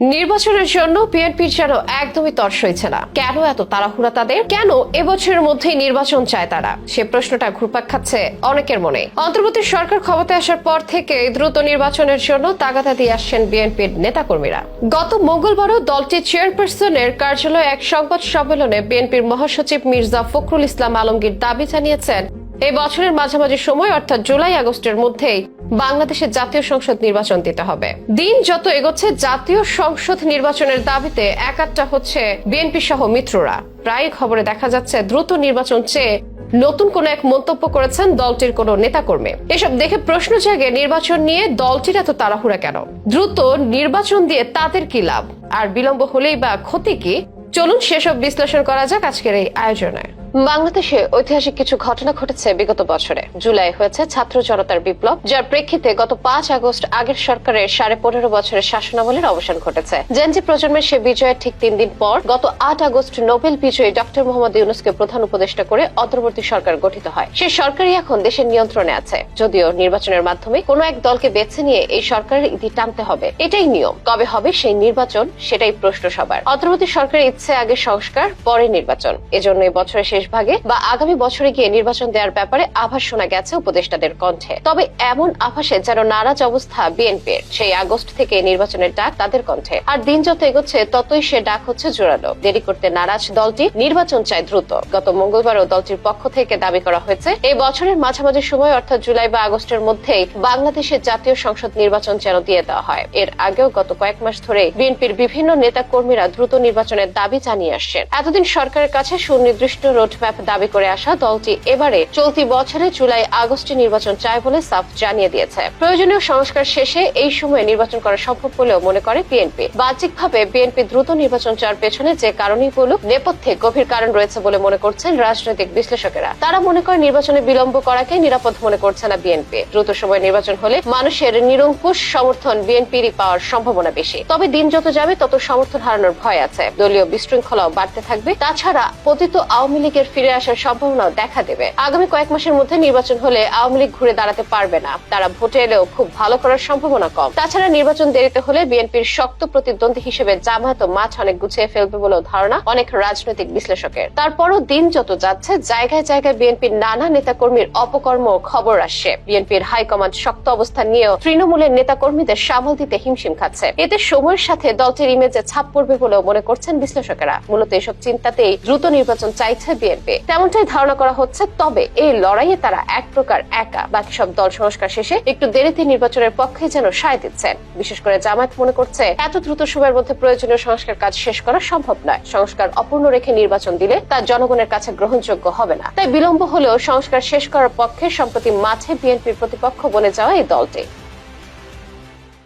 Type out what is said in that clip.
নির্বাচনের জন্য বিএনপির যেন একদমই তর সইছে না। কেন এত তাড়াহুড়া তাদের? কেন এবছরের মধ্যেই নির্বাচন চায় তারা? সে প্রশ্নটা ঘুরপাক খাচ্ছে অনেকের মনে। অন্তর্বর্তী সরকার ক্ষমতায় আসার পর থেকে দ্রুত নির্বাচনের জন্য তাগাদা দিয়ে আসছেন বিএনপির নেতাকর্মীরা। গত মঙ্গলবারও দলটির চেয়ারপারসনের কার্যালয়ে এক সংবাদ সম্মেলনে বিএনপির মহাসচিব মির্জা ফখরুল ইসলাম আলমগীর দাবি জানিয়েছেন এই বছরের মাঝামাঝি সময়, অর্থাৎ জুলাই, আগস্টের মধ্যেই বাংলাদেশের জাতীয় সংসদ নির্বাচন দিতে হবে। দিন যত এগোচ্ছে, জাতীয় সংসদ নির্বাচনের দাবিতে একাত্তা হচ্ছে বিএনপি সহ মিত্ররা। প্রায় খবরে দেখা যাচ্ছে, দ্রুত নির্বাচন চেয়ে নতুন কোন এক মন্তব্য করেছেন দলটির কোন নেতাকর্মী। এসব দেখে প্রশ্ন জাগে, নির্বাচন নিয়ে দলটির এত তাড়াহুড়া কেন? দ্রুত নির্বাচন দিয়ে তাদের কি লাভ? আর বিলম্ব হলেই বা ক্ষতি কি? চলুন সেসব বিশ্লেষণ করা যাক আজকের এই আয়োজনে। বাংলাদেশে ঐতিহাসিক কিছু ঘটনা ঘটেছে বিগত বছরে। জুলাই হয়েছে ছাত্র জনতার বিপ্লব, যার প্রেক্ষিতে গত পাঁচ আগস্ট আগের সরকারের সাড়ে পনেরো বছরের শাসনামলের অবসান ঘটেছে। জেনজি প্রজন্মের সে বিজয়ের ঠিক তিন দিন পর গত আট আগস্ট নোবেল বিজয়ী ডক্টর মোহাম্মদ ইউনুসকে প্রধান উপদেষ্টা করে অন্তর্বর্তী সরকার গঠিত হয়। সে সরকারই এখন দেশের নিয়ন্ত্রণে আছে। যদিও নির্বাচনের মাধ্যমে কোনো এক দলকে বেছে নিয়ে এই সরকারের ইতি টানতে হবে, এটাই নিয়ম। কবে হবে সেই নির্বাচন, সেটাই প্রশ্ন সবার। অন্তর্বর্তী সরকারের ইচ্ছে আগে সংস্কার, পরে নির্বাচন। এজন্য এই বছরের শেষ ভাগে বা আগামী বছরে গিয়ে নির্বাচন দেওয়ার ব্যাপারে আভাস শোনা গেছে উপদেষ্টাদের কণ্ঠে। তবে এমন আভাসে যেন নারাজ অবস্থা বিএনপির। সেই আগস্ট থেকে নির্বাচনের ডাক তাদের কণ্ঠে। আর দিন যত এগোচ্ছে, ততই সে ডাক হচ্ছে জোরালো। দেরি করতে নারাজ দলটি নির্বাচন চায় দ্রুত। গত মঙ্গলবারও দলটির পক্ষ থেকে দাবি করা হয়েছে, এই বছরের মাঝামাঝি সময়, অর্থাৎ জুলাই বা আগস্টের মধ্যেই বাংলাদেশের জাতীয় সংসদ নির্বাচন যেন দিয়ে দেওয়া হয়। এর আগেও গত কয়েক মাস ধরে বিএনপির বিভিন্ন নেতা কর্মীরা দ্রুত নির্বাচনের দাবি জানিয়ে আসছেন। এতদিন সরকারের কাছে সুনির্দিষ্ট রোডম্যাপ দাবি করে আসা দলটি এবারে চলতি বছরে জুলাই, আগস্টে নির্বাচন চায় বলে সাফ জানিয়ে দিয়েছে। প্রয়োজনীয় সংস্কার শেষে এই সময়ে নির্বাচন করা সম্ভব বলেও মনে করে বিএনপি। বাহ্যিকভাবে বিএনপি দ্রুত নির্বাচন চাওয়ার পেছনে যে কারণই বলুক, নেপথ্যে গভীর কারণ রয়েছে বলে মনে করছেন রাজনৈতিক বিশ্লেষকেরা। তারা মনে করে নির্বাচনে বিলম্ব করাকে নিরাপদ মনে করছে না বিএনপি। দ্রুত সময় নির্বাচন হলে মানুষের নিরঙ্কুশ সমর্থন বিএনপিরই পাওয়ার সম্ভাবনা বেশি। তবে দিন যত যাবে, তত সমর্থন হারানোর ভয় আছে। দলীয় বিশৃঙ্খলাও বাড়তে থাকবে। তাছাড়া, পতিত আওয়ামী লীগের ফিরে আসার সম্ভাবনাও দেখা দেবে। আগামী কয়েক মাসের মধ্যে নির্বাচন হলে আওয়ামী লীগ ঘুরে দাঁড়াতে পারবে না। তারা ভোটে এলেও খুব ভালো করার সম্ভাবনা কম। তাছাড়া নির্বাচন দেরিতে হলে বিএনপির শক্ত প্রতিদ্বন্দ্বী হিসেবে জামায়াত ও মাছ অনেক গুছিয়ে ফেলবে বলেও ধারণা অনেক রাজনৈতিক বিশ্লেষকের। তারপরও দিন যত যাচ্ছে, জায়গায় জায়গায় বিএনপির নানা নেতাকর্মীর অপকর্ম খবর আসছে। বিএনপির হাইকমান্ড শক্ত অবস্থান নিয়েও তৃণমূলের নেতাকর্মীদের সামাল দিতে হিমশিম খাচ্ছে। এতে সময়ের সাথে দলটির ইমেজে ছাপ পড়বে বলেও মনে করছেন বিশ্লেষকেরা। মূলত এসব চিন্তাতেই দ্রুত নির্বাচন চাইছে বিএনপি তেমনটাই ধারণা করা হচ্ছে, তবে এই লড়াইয়ে তারা এক প্রকার একা। বাকি সব দল সংস্কার শেষে একটু দেরিতে নির্বাচনের পক্ষে যেন সায় দিচ্ছেন। বিশেষ করে জামায়াত মনে করছে, এত দ্রুত সময়ের মধ্যে প্রয়োজনীয় সংস্কার কাজ শেষ করা সম্ভব নয়। সংস্কার অপূর্ণ রেখে নির্বাচন দিলে তা জনগণের কাছে গ্রহণযোগ্য হবে না। তাই বিলম্ব হলেও সংস্কার শেষ করার পক্ষে সম্প্রতি মাঠে বিএনপির প্রতিপক্ষ বনে যাওয়া এই দলটি।